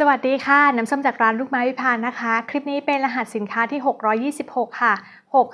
สวัสดีค่ะ น้ำส้มจากร้านลูกไม้วิพานนะคะ คลิปนี้เป็นรหัสสินค้าที่ 626 ค่ะ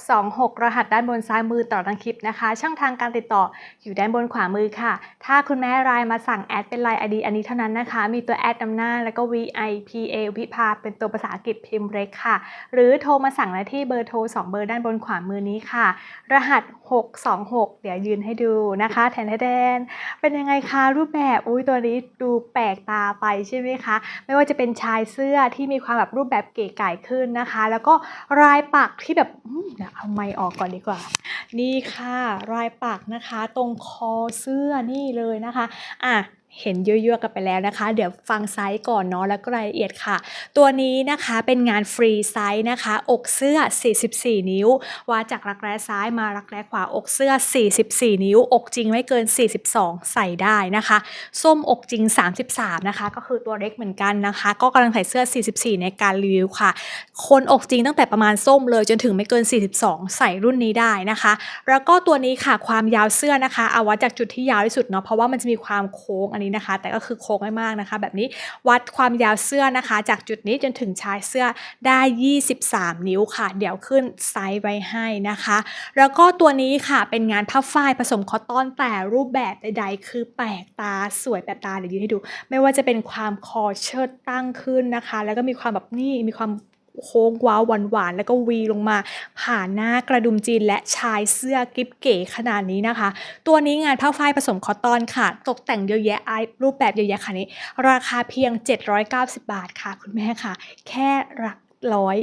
626 รหัสด้านบนซ้ายมือต่อทั้งคลิปนะคะ ช่องทางการติดต่ออยู่ด้านบนขวามือค่ะ ถ้าคุณแม่รายมาสั่งแอดเป็นไลน์ ID อันนี้เท่านั้นนะคะ มีตัวแอดนำหน้า แล้วก็ VIPA วิภาเป็นตัวภาษาอังกฤษพิมพ์เล็กค่ะ หรือโทรมาสั่งได้ที่เบอร์โทร 2 เบอร์ด้านบนขวามือนี้ค่ะ รหัส 626 เดี๋ยวยืนให้ดูนะคะแทนแทนเป็นยังไงคะรูปแบบอุ้ยตัวนี้ดูแปลกตาไปใช่ไหมคะไม่ว่าจะเป็นชายเสื้อที่มีความแบบรูปแบบเก๋ไก่ขึ้นนะคะ แล้วก็รายปักที่แบบเดี๋ยวเอาไม้ออกก่อนดีกว่า นี่ค่ะ รายปักนะคะ ตรงคอเสื้อนี่เลยนะคะ อะ เห็นเยอะๆกันไปแล้วนะคะ เดี๋ยวฟังไซส์ก่อนเนาะแล้วก็รายละเอียดค่ะ ตัวนี้นะคะเป็นงานฟรีไซส์นะคะ อกเสื้อ 44 นิ้ววัดจากรักแร้ซ้ายมารักแร้ขวาอกเสื้อ 44 นิ้ว อกจริงไม่เกิน 42 ใส่ได้นะคะ ส้มอกจริง 33 นะคะ ก็คือตัวเล็กเหมือนกันนะคะ ก็กำลังใส่เสื้อ 44 ในการรีวิวค่ะ คนอกจริงตั้งแต่ประมาณส้มเลยจนถึงไม่เกิน 42 ใส่รุ่นนี้ได้นะคะ แล้วก็ตัวนี้ค่ะความยาวเสื้อนะคะ เอาวัดจากจุดที่ยาวที่สุดเนาะเพราะว่ามันจะมีความโค้งอันนี้นะคะ แต่ก็คือโค้งไม่มากนะคะ แบบนี้วัดความยาวเสื้อนะคะ จากจุดนี้จนถึงชายเสื้อได้ 23 นิ้วค่ะ เดี๋ยวขึ้นไซส์ไว้ให้นะคะ แล้วก็ตัวนี้ค่ะเป็นงานผ้าฝ้ายผสมคอตตอนแต่รูปแบบใดๆ คือแปลกตาสวยแปลกตาเดี๋ยวยืนให้ดู ไม่ว่าจะเป็นความคอเชิดตั้งขึ้นนะคะ แล้วก็มีความแบบนี่มีความ โค้งว้าวหวานๆ แล้วก็วีลงมา ผ่านหน้ากระดุมจีนและชายเสื้อกิ๊บเก๋ขนาดนี้นะคะ ตัวนี้งานผ้าฝ้ายผสมคอตตอนค่ะ ตกแต่งเยอะแยะไอรูปแบบเยอะแยะค่ะนี้ ราคาเพียง 790 บาทค่ะ คุณแม่ค่ะ แค่หลัก ร้อย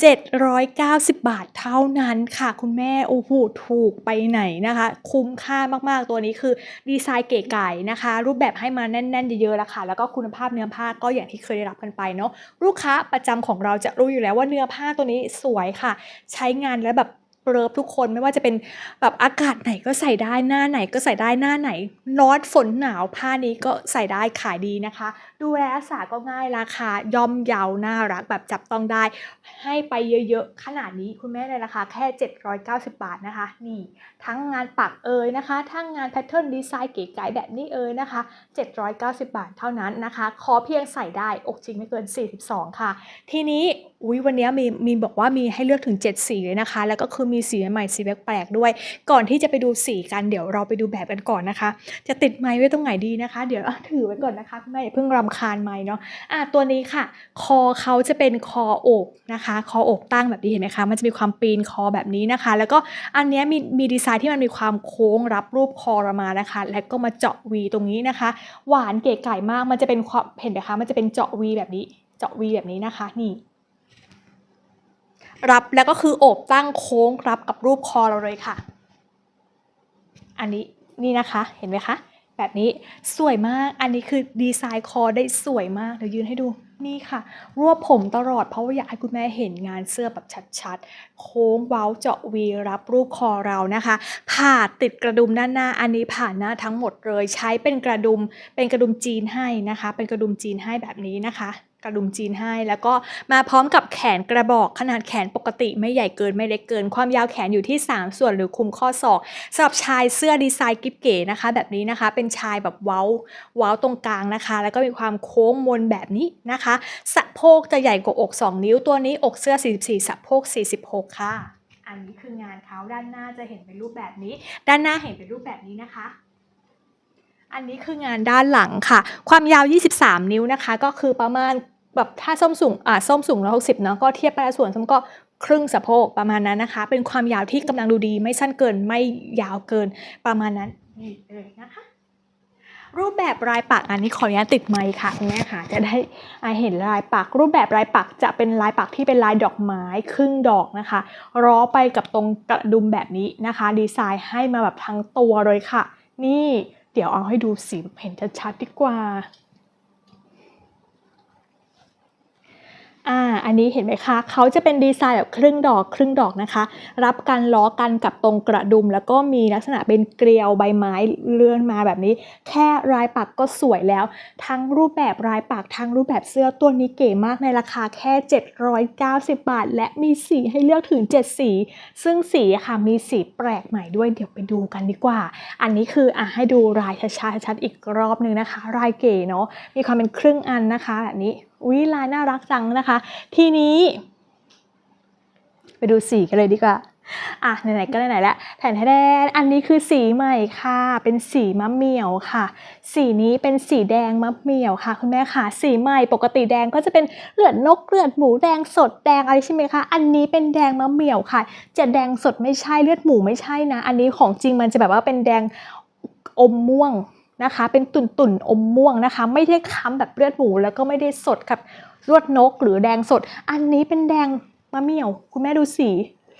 790 บาทเท่านั้นค่ะ คุณแม่โอ้โหถูกไปไหนนะคะ คุ้มค่ามากๆตัวนี้คือดีไซน์เก๋ไก่นะคะ รูปแบบให้มาแน่นๆเยอะๆแล้วค่ะ แล้วก็คุณภาพเนื้อผ้าก็อย่างที่เคยได้รับกันไปเนาะลูกค้าประจำของเราจะรู้อยู่แล้วว่าเนื้อผ้าตัวนี้สวยค่ะ ใช้งานแล้วแบบ เริบทุกคนไม่ว่าจะเป็นแบบอากาศไหนก็ใส่ได้หน้าไหนก็ใส่ได้หน้าไหนร้อนฝนหนาวผ้านี้ก็ใส่ได้ขายดีนะคะ ดูแลรักษาก็ง่ายราคาย่อมเยาวน่ารักแบบจับต้องได้ ให้ไปเยอะๆ ขนาดนี้คุณแม่ในราคาแค่ 790 บาทนะคะ นี่ ทั้งงานปักเอยนะคะ ทั้งงานแพทเทิร์นดีไซน์เก๋ไก๋แบบนี้เอยนะคะ 790 บาทเท่านั้นนะคะ ขอเพียงใส่ได้อกจริงไม่เกิน 42 ค่ะ ทีนี้อุ้ยวันนี้มีมีบอกว่ามีให้เลือกถึง 7 สีเลยนะคะ แล้วก็คือมีสีใหม่สีแปลกๆด้วย ก่อนที่จะไปดูสีกันเดี๋ยวเราไปดูแบบกันก่อนนะคะ จะติดไม้ไว้ตรงไหนดีนะคะ เดี๋ยวถือไว้ก่อนนะคะคุณแม่อย่าเพิ่งรำคาญไม้เนาะอะตัวนี้ค่ะ คอเขาจะเป็นคออกนะคะ คออกตั้งแบบนี้เห็นไหมคะมันจะมีความปีนคอแบบนี้นะคะ แล้วก็อันนี้มีมีดีไซน์ที่มันมีความโค้งรับรูปคอเรามานะคะ แล้วก็มาเจาะวีตรงนี้นะคะ หวานเก๋ไก่มากมันจะเป็นความเห็นไหมคะมันจะเป็นเจาะวีแบบนี้ เจาะวีแบบนี้นะคะนี่ รับแล้วก็คือโอบตั้งโค้งรับกับรูปคอเราเลยค่ะ อันนี้นี่นะคะเห็นไหมคะแบบนี้สวยมากอันนี้คือดีไซน์คอได้สวยมากเดี๋ยวยืนให้ดูนี่ค่ะ รวบผมตลอดเพราะว่าอยากให้คุณแม่เห็นงานเสื้อแบบชัดๆ โค้งเว้าเจาะวีรับรูปคอเรานะคะ ผ่าติดกระดุมด้านหน้าอันนี้ผ่านหน้าทั้งหมดเลย ใช้เป็นกระดุมเป็นกระดุมจีนให้นะคะ เป็นกระดุมจีนให้แบบนี้นะคะ กระดุมจีนให้ แล้วก็มาพร้อมกับแขนกระบอกขนาดแขนปกติไม่ใหญ่เกินไม่เล็กเกิน ความยาวแขนอยู่ที่ 3 ส่วนหรือคุมข้อศอกสำหรับชายเสื้อดีไซน์กิ๊บเก๋นะคะ แบบนี้นะคะเป็นชายแบบเว้าเว้าตรงกลางนะคะ แล้วก็มีความโค้งมนแบบนี้นะคะสะโพกจะใหญ่กว่าอก 2 นิ้วตัวนี้อกเสื้อ 44สะโพก 46 ค่ะ อันนี้คืองานเขาด้านหน้าจะเห็นเป็นรูปแบบนี้ ด้านหน้าเห็นเป็นรูปแบบนี้นะคะ อันนี้คืองานด้านหลังค่ะ ความยาว 23 นิ้วนะคะ ก็คือประมาณแบบถ้าส้มสูงอ่าส้มสูง 160 เนาะก็เทียบไปส่วนส้มก็ครึ่งสะโพกประมาณนั้นนะคะ เป็นความยาวที่กำลังดูดีไม่สั้นเกินไม่ยาวเกินประมาณนั้นนี่เลยนะคะรูปแบบลายปักอันนี้ขออนุญาตติดไมค์ค่ะคุณแม่ค่ะจะได้อ่าเห็นลายปัก รูปแบบลายปักจะเป็นลายปักที่เป็นลายดอกไม้ครึ่งดอกนะคะร้อไปกับตรงกระดุมแบบนี้นะคะ ดีไซน์ให้มาแบบทั้งตัวเลยค่ะ นี่ เดี๋ยวเอาให้ดูสีเห็นชัดๆดีกว่า อันนี้เห็นไหมคะเขาจะเป็นดีไซน์แบบครึ่งดอกครึ่งดอกนะคะ รับกันล้อกันกับตรงกระดุม แล้วก็มีลักษณะเป็นเกลียวใบไม้เลื่อนมาแบบนี้ แค่ลายปักก็สวยแล้ว ทั้งรูปแบบลายปักทั้งรูปแบบเสื้อตัวนี้เก๋มากในราคาแค่ 790 บาท และมีสีให้เลือกถึง 7 สี ซึ่งสีค่ะมีสีแปลกใหม่ด้วยเดี๋ยวไปดูกันดีกว่า อันนี้คืออะให้ดูลายชัดๆชัดๆอีกรอบนึงนะคะลายเก๋เนาะมีความเป็นครึ่งอันนะคะแบบนี้ อุ๊ยลายน่ารักจังนะคะ ทีนี้ ไปดูสีกันเลยดีกว่าอะไหนๆก็ไหนๆแล้วแทนแทนอันนี้คือสีใหม่ค่ะ เป็นสีมะเหมี่ยวค่ะ สีนี้เป็นสีแดงมะเหมี่ยวค่ะ คุณแม่ค่ะ สีใหม่ปกติแดงก็จะเป็นเลือดนกเลือดหมูแดงสดแดงอะไรใช่ไหมคะอันนี้เป็นแดงมะเหมี่ยวค่ะ จะแดงสดไม่ใช่เลือดหมูไม่ใช่นะ อันนี้ของจริงมันจะแบบว่าเป็นแดงอมม่วง นะคะ เป็นตุ่นตุ่นอมม่วงนะคะ ไม่ได้ค้ำแบบเลือดหมูแล้วก็ไม่ได้สดกับเลือดนกหรือแดงสด อันนี้เป็นแดงมะเมี่ยว คุณแม่ดูสี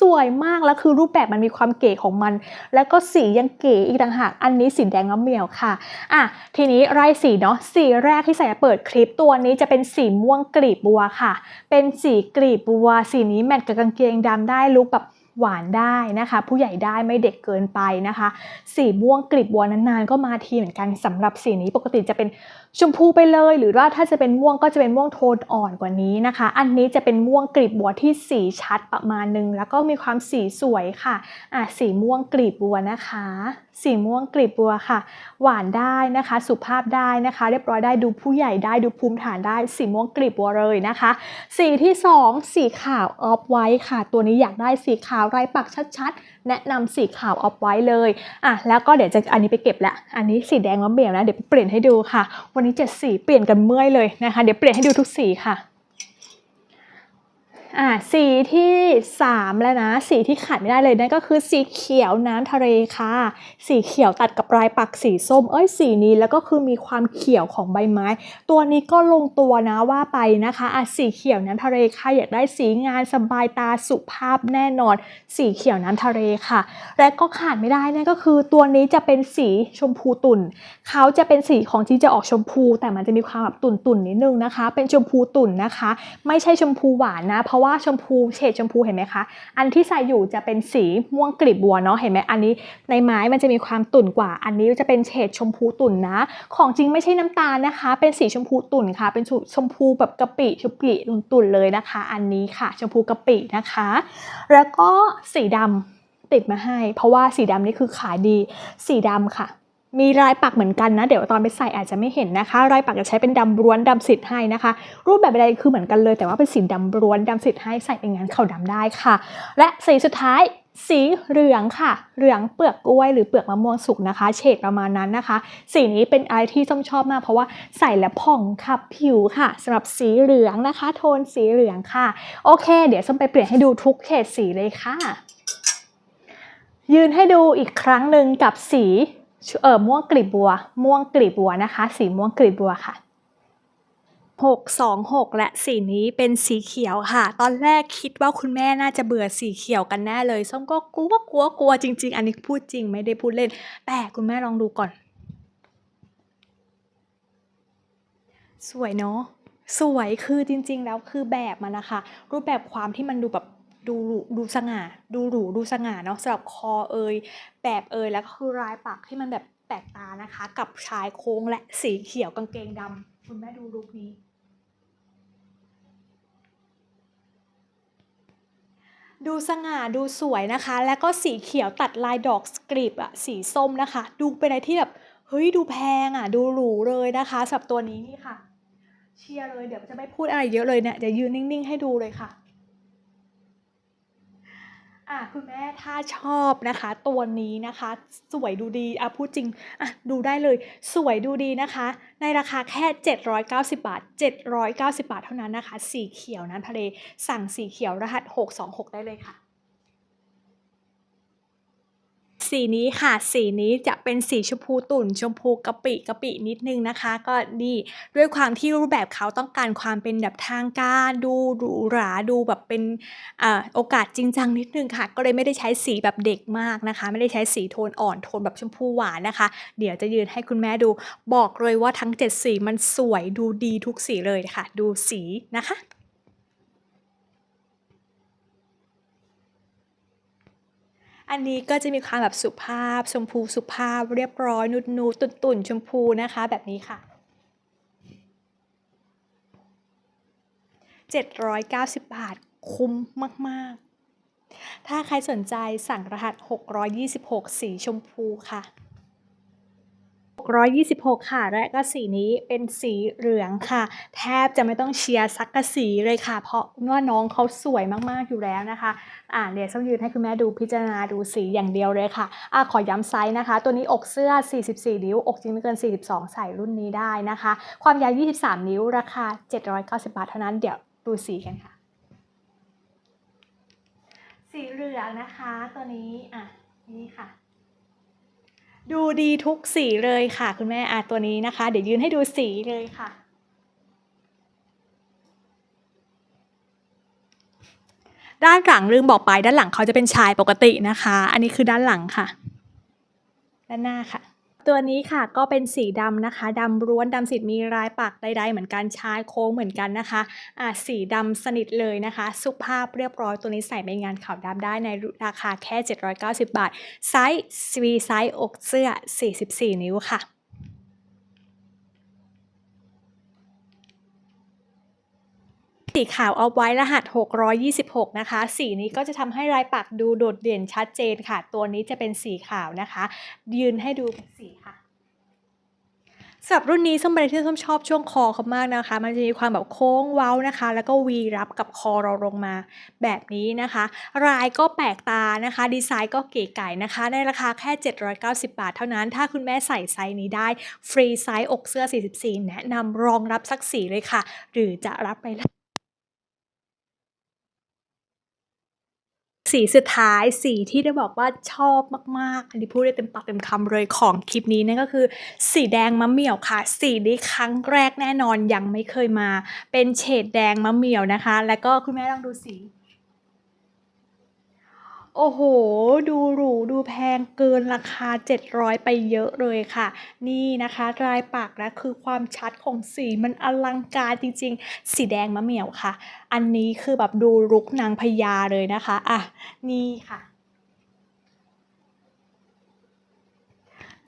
สวยมากแล้วคือรูปแบบมันมีความเก๋ของมัน แล้วก็สียังเก๋อีกต่างหากอันนี้สีแดงมะเมี่ยวค่ะอะทีนี้ไร่สีเนาะสีแรกที่ใส่เปิดคลิปตัวนี้จะเป็นสีม่วงกลีบบัวค่ะ เป็นสีกลีบบัว สีนี้แมทกับกางเกงดำได้ลุคแบบ หวานได้นะคะ ผู้ใหญ่ได้ไม่เด็กเกินไปนะคะ สีม่วงกลีบบัวนานๆ ก็มาทีเหมือนกันสำหรับสีนี้ปกติจะเป็นชมพูไปเลย หรือว่าถ้าจะเป็นม่วงก็จะเป็นม่วงโทนอ่อนกว่านี้นะคะ อันนี้จะเป็นม่วงกลีบบัวที่สีชัดประมาณนึง แล้วก็มีความสีสวยค่ะอะสีม่วงกลีบบัวนะคะ สีม่วงกลีบบัวค่ะ หวานได้นะคะ สุภาพได้นะคะ เรียบร้อยได้ดูผู้ใหญ่ได้ดูภูมิฐานได้ สีม่วงกลีบบัวเลยนะคะ สีที่ 2 สีขาวออฟไว้ค่ะ ตัวนี้อยากได้สีขาวลายปักชัดๆ แนะนำสีขาวออฟไว้เลยอะแล้วก็เดี๋ยวจะอันนี้ไปเก็บละอันนี้สีแดงมะเบี่ยวนะเดี๋ยวเปลี่ยนให้ดูค่ะ วันนี้เจ็ดสีเปลี่ยนกันเมื่อยเลยนะคะ เดี๋ยวเปลี่ยนให้ดูทุกสีค่ะ อ่าสีที่ 3 แล้วนะ สีที่ขาดไม่ได้เลยนั่นก็คือสีเขียวน้ำทะเลค่ะ สีเขียวตัดกับลายปักสีส้ม เอ้ยสีนี้แล้วก็คือมีความเขียวของใบไม้ ตัวนี้ก็ลงตัวนะว่าไปนะคะอะสีเขียวน้ำทะเลค่ะอยากได้สีงานสบายตาสุภาพแน่นอน สีเขียวน้ำทะเลค่ะ และก็ขาดไม่ได้นั่นก็คือตัวนี้จะเป็นสีชมพูตุ่นเขาจะเป็นสีของจริงจะออกชมพู แต่มันจะมีความแบบตุ่นๆนิดนึงนะคะ เป็นชมพูตุ่นนะคะ ไม่ใช่ชมพูหวานนะเพราะว่าชมพูเฉดชมพูเห็นไหมคะ อันที่ใส่อยู่จะเป็นสีม่วงกลีบบัวเนาะเห็นไหมอันนี้ในไม้มันจะมีความตุ่นกว่า อันนี้จะเป็นเฉดชมพูตุ่นนะ ของจริงไม่ใช่น้ำตาลนะคะ เป็นสีชมพูตุ่นค่ะ เป็นชมพูแบบกะปิชมพูตุ่นเลยนะคะ อันนี้ค่ะ ชมพูกะปินะคะ แล้วก็สีดำติดมาให้ เพราะว่าสีดำนี่คือขายดี สีดำค่ะ มีลายปักเหมือนกันนะ เดี๋ยวตอนไปใส่อาจจะไม่เห็นนะคะลายปักจะใช้เป็นดำร้วนดำสิทธิ์ให้นะคะ รูปแบบใดคือเหมือนกันเลย แต่ว่าเป็นสีดำร้วนดำสิทธิ์ให้ใส่เป็นงานขาวดำได้ค่ะ และสีสุดท้ายสีเหลืองค่ะ เหลืองเปลือกกล้วยหรือเปลือกมะม่วงสุกนะคะ เฉดประมาณนั้นนะคะ สีนี้เป็นอะไรที่ส้มชอบมาก เพราะว่าใส่แล้วผ่องขับผิวค่ะสำหรับสีเหลืองนะคะ โทนสีเหลืองค่ะ โอเค เดี๋ยวส้มไปเปลี่ยนให้ดูทุกเฉดสีเลยค่ะ ยืนให้ดูอีกครั้งหนึ่งกับสี เอ่อม่วงกลีบบัว ม่วงกลีบบัวนะคะ สีม่วงกลีบบัวค่ะ626 และสีนี้เป็นสีเขียวค่ะ ตอนแรกคิดว่าคุณแม่น่าจะเบื่อสีเขียวกันแน่เลยส้มก็กลัวกลัวกลัวจริง ๆ อันนี้พูดจริงไม่ได้พูดเล่น แต่คุณแม่ลองดูก่อน สวยเนาะสวยคือจริง ๆ แล้วคือแบบมันนะคะ รูปแบบความที่มันดูแบบ ดูดูสง่า ดูหรูดูสง่าเนาะสำหรับคอเอยแบบเอยแล้วก็คือลายปักที่มันแบบแปลกตานะคะ กับชายโค้งและสีเขียวกางเกงดำคุณแม่ดูลุคนี้ดูสง่าดูสวยนะคะ แล้วก็สีเขียวตัดลายดอกสกริปอะสีส้มนะคะ ดูเป็นอะไรที่แบบเฮ้ยดูแพงอะดูหรูเลยนะคะสำหรับตัวนี้นี่ค่ะ เชียร์เลยเดี๋ยวจะไม่พูดอะไรเยอะเลยเนี่ยเดี๋ยวยืนนิ่งๆให้ดูเลยค่ะ อะคุณแม่ถ้าชอบนะคะ ตัวนี้นะคะ สวยดูดีอะพูดจริงอะดูได้เลย สวยดูดีนะคะ ในราคาแค่ 790 บาท 790 บาทเท่านั้นนะคะ สีเขียวน้ำทะเลสั่งสีเขียวรหัส 626 ได้เลยค่ะ สีนี้ค่ะ สีนี้จะเป็นสีชมพูตุ่น ชมพูกะปิกะปินิดนึงนะคะ ก็นี่ด้วยความที่รูปแบบเขาต้องการความเป็นแบบทางการดูหรูหราดูแบบเป็นอโอกาสจริงจังนิดนึงค่ะ ก็เลยไม่ได้ใช้สีแบบเด็กมากนะคะ ไม่ได้ใช้สีโทนอ่อนโทนแบบชมพูหวานนะคะ เดี๋ยวจะยืนให้คุณแม่ดู บอกเลยว่าทั้ง 7 สีมันสวยดูดีทุกสีเลยค่ะ ดูสีนะคะ อันนี้ก็จะมีความแบบสุภาพ ชมพูสุภาพเรียบร้อยนุดนูตุ่นตุ่นชมพูนะคะ แบบนี้ค่ะ 790 บาทคุ้มมาก ๆ ถ้าใครสนใจสั่งรหัส 626 สีชมพูค่ะ 626 ค่ะ และก็สีนี้เป็นสีเหลืองค่ะ แทบจะไม่ต้องเชียร์สักกะสีเลยค่ะ เพราะว่าน้องเขาสวยมากๆอยู่แล้วนะคะ อ่าเดี๋ยวส้มยืนให้คุณแม่ดูพิจารณาดูสีอย่างเดียวเลยค่ะ อ่าขอย้ำไซส์นะคะ ตัวนี้อกเสื้อ 44 นิ้ว อกจริงไม่เกิน 42 ใส่รุ่นนี้ได้นะคะ ความยาว 23 นิ้ว ราคา 790 บาทเท่านั้น เดี๋ยวดูสีกันค่ะ สีเหลืองนะคะ ตัวนี้ อะ นี่ค่ะ ดูดีทุกสีเลยค่ะ คุณแม่อาตัวนี้นะคะ เดี๋ยวยืนให้ดูสีเลยค่ะ ด้านหลังลืมบอกไปด้านหลังเขาจะเป็นชายปกตินะคะ อันนี้คือด้านหลังค่ะ ด้านหน้าค่ะ ตัวนี้ค่ะก็เป็นสีดำนะคะดำร้วนดำสิทธิ์มีลายปักใดๆ เหมือนกันชายโค้งเหมือนกันนะคะอ่าสีดำสนิทเลยนะคะ สุภาพเรียบร้อยตัวนี้ใส่ไปงานขาวดำได้ในราคาแค่ 790 บาท ไซส์ V ไซส์อกเสื้อ 44 นิ้วค่ะ สีขาวเอาไว้รหัส 626 นะคะ สีนี้ก็จะทำให้ลายปักดูโดดเด่นชัดเจนค่ะ ตัวนี้จะเป็นสีขาวนะคะ ยืนให้ดูเป็นสีค่ะสำหรับรุ่นนี้ส้มเป็นที่ส้มชอบช่วงคอเขามากนะคะ มันจะมีความแบบโค้งเว้านะคะ แล้วก็วีรับกับคอเราลงมาแบบนี้นะคะลายก็แปลกตานะคะ ดีไซน์ก็เก๋ไก่นะคะ ในราคาแค่ 790 บาทเท่านั้น ถ้าคุณแม่ใส่ไซส์นี้ได้ ฟรีไซส์อกเสื้อ 44 แนะนำรองรับสักสีเลยค่ะ หรือจะรับไปแล สีสุดท้ายสีที่ได้บอกว่าชอบมากๆ อันนี้พูดได้เต็มปากเต็มคำเลยของคลิปนี้นั่นก็คือ สีแดงมะเหมี่ยวค่ะ สีนี้ครั้งแรกแน่นอนยังไม่เคยมา เป็นเฉดแดงมะเหมี่ยวนะคะ แล้วก็คุณแม่ลองดูสี โอ้โห ดูหรูดูแพงเกินราคา 700 ไปเยอะเลยค่ะ นี่นะคะรายปากและคือความชัดของสีมันอลังการจริงๆ สีแดงมะเหมี่ยวค่ะ อันนี้คือแบบดูรุกนางพญาเลยนะคะ อะ นี่ค่ะ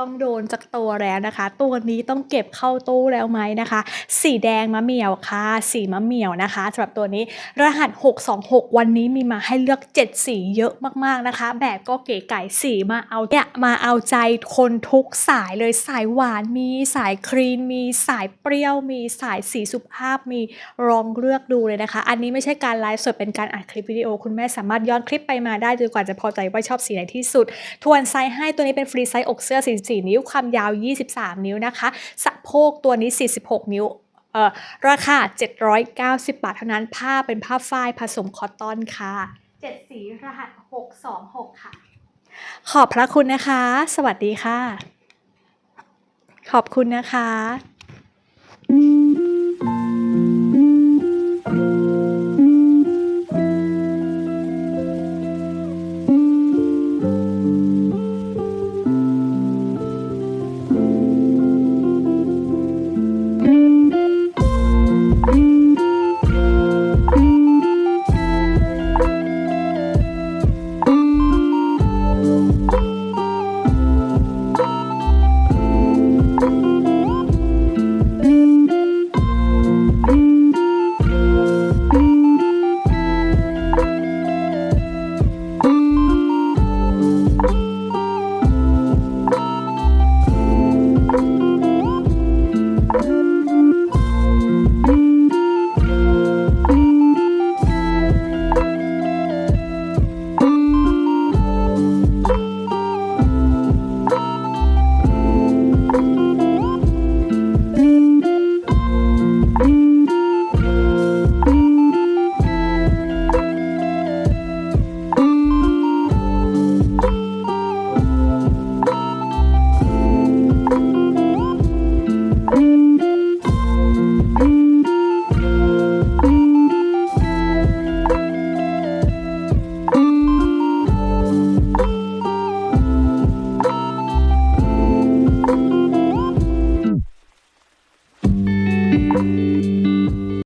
ต้องโดนจากตัวแล้วนะคะ ตัวนี้ต้องเก็บเข้าตู้แล้วไหมนะคะ สีแดงมะเหมี่ยวค่ะ สีมะเหมี่ยวนะคะสำหรับตัวนี้รหัส 626 วันนี้มีมาให้เลือก 7 สีเยอะมากๆนะคะ แบบก็เก๋ไก่สีมาเอาเนี่ยมาเอาใจคนทุกสายเลยสายหวานมีสายครีนมีสายเปรี้ยวมีสายสีสุภาพมีลองเลือกดูเลยนะคะ อันนี้ไม่ใช่การไลฟ์สดเป็นการอัดคลิปวิดีโอ คุณแม่สามารถย้อนคลิปไปมาได้จนกว่าจะพอใจว่าชอบสีไหนที่สุด ทวนไซส์ให้ตัวนี้เป็นฟรีไซส์อกเสื้อ44 นิ้ว ความยาว 23 นิ้วนะคะ สะโพกตัวนี้ 46 นิ้วเอ่อราคา 790 บาทเท่านั้น ผ้าเป็นผ้าฝ้ายผสมคอตตอนค่ะ 7 สีรหัส 626 ค่ะ ขอบพระคุณนะคะ สวัสดีค่ะ ขอบคุณนะคะ